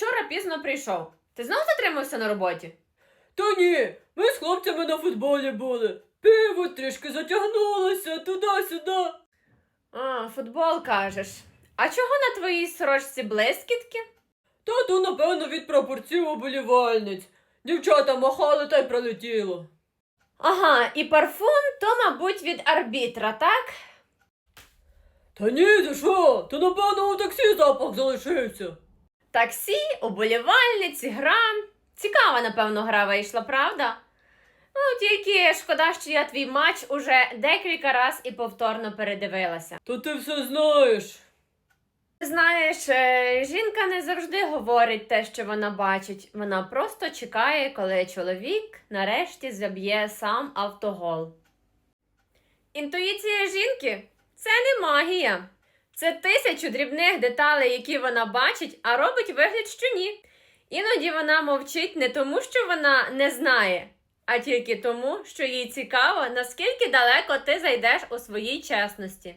вчора пізно прийшов. Ти знов затримався на роботі? Та ні, ми з хлопцями на футболі були. Пиво трішки затягнулося туди-сюди. А, футбол кажеш. А чого на твоїй сорочці блискітки? Та то, напевно, від прапорців оболівальниць. Дівчата махали та й прилетіло. Ага, і парфум то, мабуть, від арбітра, так? Та ні, ти що? То напевно у таксі запах залишився. Таксі, уболівальниці, гра. Цікава, напевно, гра вийшла, правда? Ну, тільки шкода, що я твій матч уже декілька раз і повторно передивилася. То ти все знаєш. Знаєш, е, жінка не завжди говорить те, що вона бачить. Вона просто чекає, коли чоловік нарешті заб'є сам автогол. Інтуїція жінки це не магія. Це тисячу дрібних деталей, які вона бачить, а робить вигляд, що ні. Іноді вона мовчить не тому, що вона не знає, а тільки тому, що їй цікаво, наскільки далеко ти зайдеш у своїй чесності.